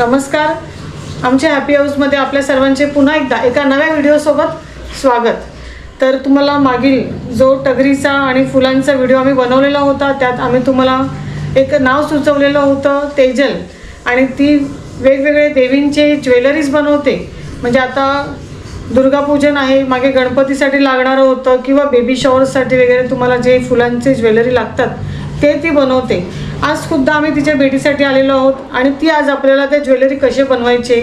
नमस्कार. आमच्या हॅपी हाऊसमध्ये आपल्या सर्वांचे पुन्हा एकदा एका नव्या व्हिडिओसोबत स्वागत. तर तुम्हाला मागील जो टगरीचा आणि फुलांचा व्हिडिओ आम्ही बनवलेला होता त्यात आम्ही तुम्हाला एक नाव सुचवलेलं होतं तेजल. आणि ती वेगवेगळे देवींचे ज्वेलरीज बनवते. म्हणजे आता दुर्गापूजन आहे मागे गणपतीसाठी लागणारं होतं किंवा बेबी शॉवरसाठी वगैरे तुम्हाला जे फुलांचे ज्वेलरी लागतात ते ती बनवते. आज खुद्द आम्ही तिच्या भेटीसाठी आलेलो आहोत आणि ती आज आपल्याला त्या ज्वेलरी कसे बनवायचे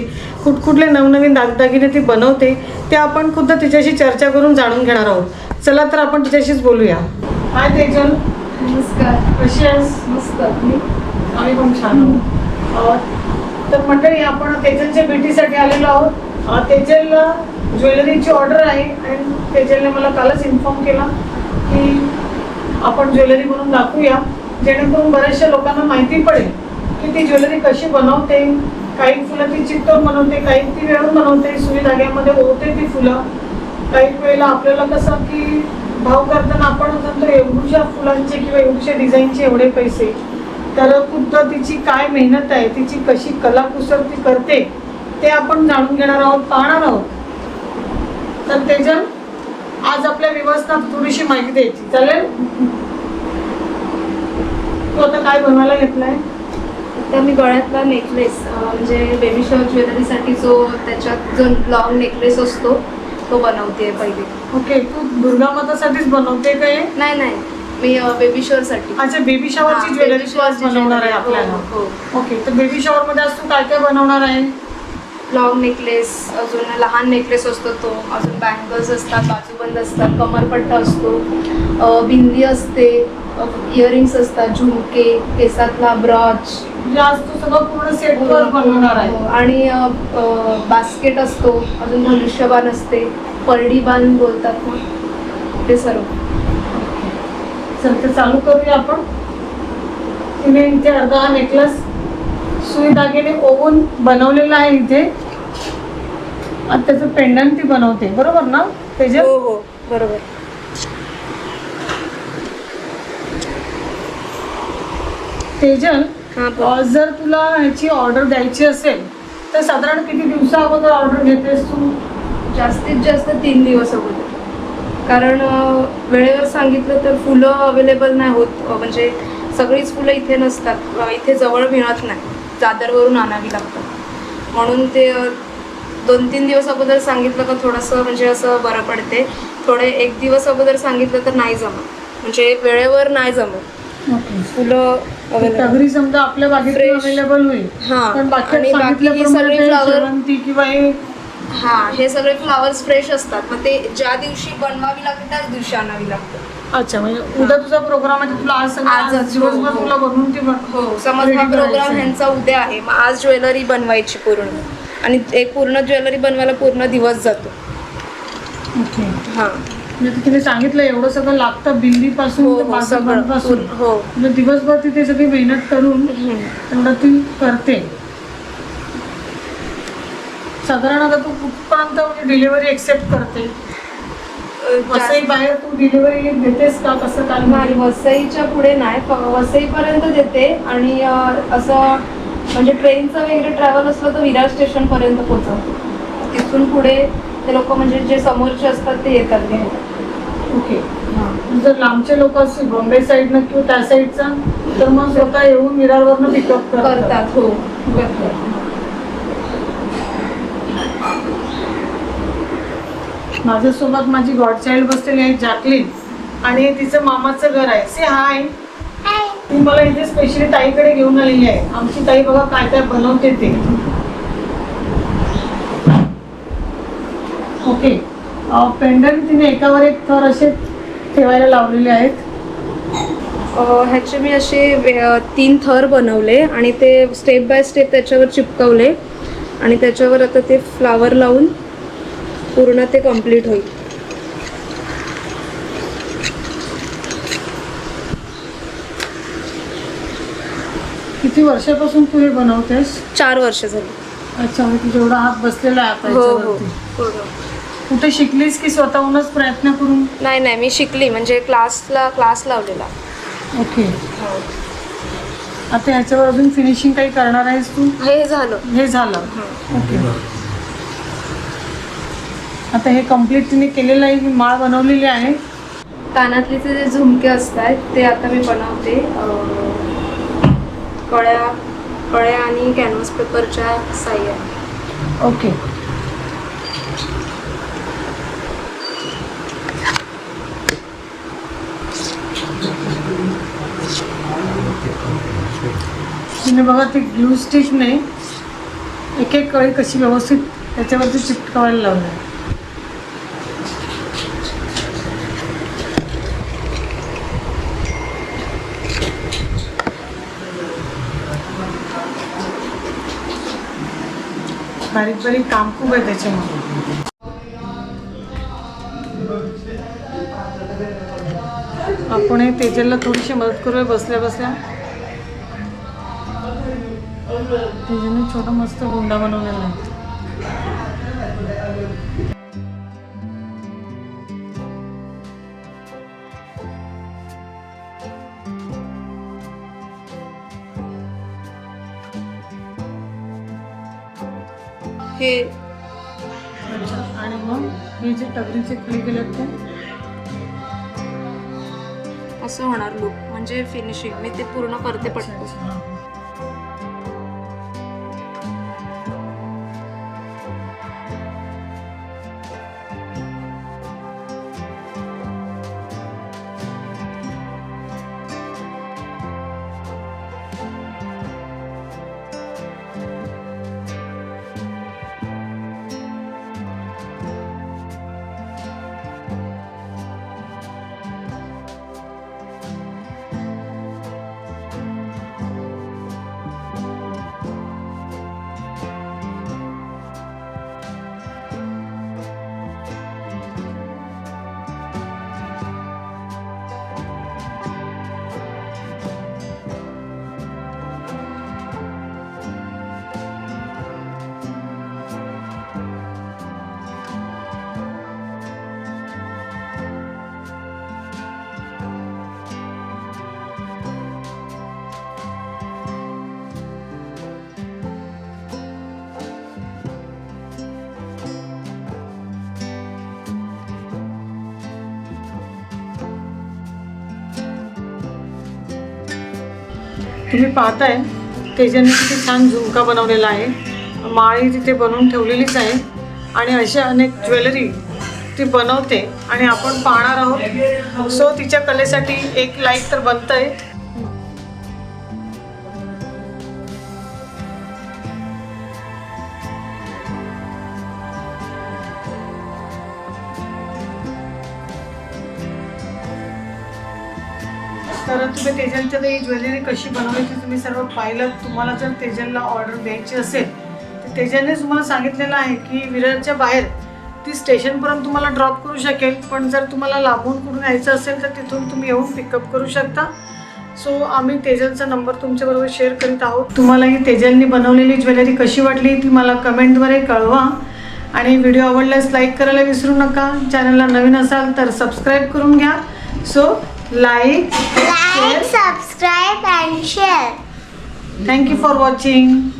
कुठकुठले नवनवीन दागदागिने ती बनवते ते आपण खुद्द तिच्याशी चर्चा करून जाणून घेणार आहोत. चला तर आपण तिच्याशीच बोलूया. हाय तेजल. नमस्कार. कशी आहेस? मस्त. आम्ही पण छान आहोत. तर मंडळी आपण तेजलच्या भेटीसाठी आलेलो आहोत. अं, तेजल ज्वेलरीची ऑर्डर आहे आणि तेजलने मला कालच इन्फॉर्म केला की आपण ज्वेलरी बनवून दाखवूया. जेणेकरून बऱ्याचशा लोकांना माहिती पडेल की ती ज्वेलरी कशी बनवते काही फुलं ती चिकटून बनवते काही ती वेळून बनवते सुई धाग्यामध्ये ओवते ती फुलं. काही वेळेला आपल्याला कसं की भाव करताना आपण म्हणतो एवढ्या फुलांचे किंवा एवढ्या डिझाईनचे एवढे पैसे. तर खुद्द तिची काय मेहनत आहे तिची कशी कलाकुसर ती करते ते आपण जाणून घेणार आहोत पाहणार आहोत. तर तेजल आज आपल्या व्यवस्था थोडीशी माहिती द्यायची. चालेल? तू आता काय बनवायला घेतलाय? आता मी गळ्यातला नेकलेस म्हणजे बेबी शॉवर ज्वेलरीसाठी जो त्याच्यात जो लॉंग नेकलेस असतो तो बनवते पहिले. ओके तू दुर्गा मातासाठीच बनवते काय नाही नाही. मी बेबी शॉवरसाठी अच्छा बेबी शॉवरची ज्वेलरी बनवणार आहे आपल्याला. हो ओके तर बेबी शॉवर मध्ये आज तू काय काय बनवणार आहे? लॉंग नेकलेस अजून लहान नेकलेस असतो तो अजून बँगल्स असतात बाजूबंद असतात कमरपट्टा असतो बिंदी असते इयरिंग्स असतात झुमके केसातला ब्रॉच. म्हणजे सगळं पूर्ण सेट वर बनवणार आहे. हो, आणि बास्केट असतो अजून धनुष्यबाण असते परडी बाण बोलतात ना ते सर्व. चल ते चालू करूया आपण. तिने इथे अर्धा हा नेकलेस सुई दागिने ओवून बनवलेला आहे इथे. आणि त्याचं पेंडंट ती बनवते. बरोबर ना तेजल? हो हो बरोबर. तेजल हां अ, जर तुला ह्याची ऑर्डर द्यायची असेल तर साधारण किती दिवसा अगोदर ऑर्डर घेतेस तू? जास्तीत जास्त तीन दिवस अगोदर. कारण अ, वेळेवर सांगितलं तर फुलं अवेलेबल नाही होत. अ, म्हणजे सगळीच फुलं इथे नसतात. अ, इथे जवळ मिळत नाही. दादरवरून आणावी लागतात. म्हणून ते दोन तीन दिवस अगोदर सांगितलं का थोडंसं म्हणजे असं बरं पडते. थोडे एक दिवस अगोदर सांगितलं तर नाही जमत. म्हणजे वेळेवर नाही जमत. फुलं टगरी समजा आपल्या बागेत Fresh. अवेलेबल होईल. हां पण बाकी ही सगळी ते फ्लावर शेवंती किंवा हे हा हे सगळे फ्लावर्स फ्रेश असतात. मग ते ज्या दिवशी बनवावी लागते त्याच दिवशी आणावी लागतं. अच्छा म्हणजे उद्या तुझा प्रोग्राम आहे तर तुला आज सगळं आज आजच, दिवसभर हो, हो. तुला बनवून ती बन- हो समज Ready हा प्रोग्राम. ह्यांचा उद्या आहे मग आज ज्वेलरी बनवायची पूर्ण. आणि एक पूर्ण ज्वेलरी बनवायला पूर्ण दिवस जातो. ओके. हा. म्हणजे तू तिने सांगितलं एवढं सगळं लागतं बिल्ली पासून हो ते हो सगळं पासून हो. म्हणजे दिवसभर तिथे सगळी मेहनत करून हम्म. तेवढं ती करते. साधारण आता तू कुठपर्यंत म्हणजे डिलिव्हरी एक्सेप्ट करते? वसई बाहेर तू डिलिव्हरी देतेस का? कसं काय नाही वसईच्या पुढे नाही. वसईपर्यंत देते. आणि असं म्हणजे ट्रेनचं वगैरे ट्रॅव्हल असलं तर विरार स्टेशनपर्यंत पोहोचवतो तिथून पुढे ते लोक म्हणजे जे समोरचे असतात ते येतात घ्यायला. ओके. जर लांबचे लोक असतील बॉम्बे साईडनं किंवा त्या साईडचा तर मग स्वतः येऊन विरारवरनं पिकअप करतात. हो. माझ्यासोबत माझी गॉडचाइल्ड बसलेली आहे जॅकलिन आणि तिचं मामाचं घर आहे. से हाय ती मला इथे स्पेशली ताईकडे घेऊन आलेली आहे. आमची ताई बघा काय काय बनवते ते. ओके पेंडंट तिने एकावर एक थर असे ठेवायला लावलेले आहेत. अ, ह्याचे मी असे तीन थर बनवले आणि ते स्टेप बाय स्टेप त्याच्यावर चिपकवले. आणि त्याच्यावर आता ते फ्लावर लावून पूर्ण ते कंप्लीट होईल. किती वर्षापासून तू हे बनवतेस? चार वर्ष झाली. अच्छा म्हणजे तुझा एवढा हात बसलेला आहे आता हो हो. याच्यावरती. कुठे शिकलीस की स्वतःहूनच प्रयत्न करून? नाही नाही मी शिकली म्हणजे क्लासला क्लास लावलेला. ओके. आता ह्याच्यावर अजून फिनिशिंग काही करणार आहेस तू? हे झालं. हे झालं. ओके. आता हे कंप्लीट तिने केलेलं आहे ही माळ बनवलेली आहे. कानातले जे झुमके असतात ते आता मी बनवते. कळ्या कळ्या आणि कॅनव्हास पेपरच्या साह्याने ओके तिने बघा ते ग्लू स्टिचने एक एक कळी कशी व्यवस्थित त्याच्यावरती चिटकवायला लावली. बारीक बारीक काम खूप आहे त्याच्यामध्ये. आपण हे तेजलला थोडीशी मदत करूया बसल्या बसल्या. तेजलने छोटा मस्त गुंडा बनवलेला आहे. हे अच्छा आणि मग हे जे टगरीचे खळी केलेत ते? असं होणार लुक म्हणजे फिनिशिंग मी ते पूर्ण करते पटकन. तुम्ही पाहताय तेजाने किती छान झुमका बनवलेला आहे. माळी तिथे बनवून ठेवलेलीच आहे. आणि अशा अनेक ज्वेलरी ती बनवते. आणि आपण पाहणार आहोत. सो तिच्या कलेसाठी एक लाईक तर बनतंय. तर तुम्ही तेजलच्या ही ज्वेलरी कशी बनवायची तुम्ही सर्व पाहिलं. तुम्हाला जर तेजलला ऑर्डर द्यायची असेल तर तेजलने तुम्हाला सांगितलेलं आहे की विरारच्या बाहेर ती स्टेशनपर्यंत तुम्हाला ड्रॉप करू शकेल. पण जर तुम्हाला लांबून कुठून यायचं असेल तर तिथून तुम्ही येऊन पिकअप करू शकता. सो आम्ही तेजलचा नंबर तुमच्याबरोबर शेअर करीत आहोत. तुम्हाला ही तेजलनी बनवलेली ज्वेलरी कशी वाटली ती मला कमेंटद्वारे कळवा. आणि व्हिडिओ आवडल्यास लाईक करायला विसरू नका. चॅनलला नवीन असाल तर सबस्क्राईब करून घ्या. So like, like, share. subscribe and share. Thank you for watching.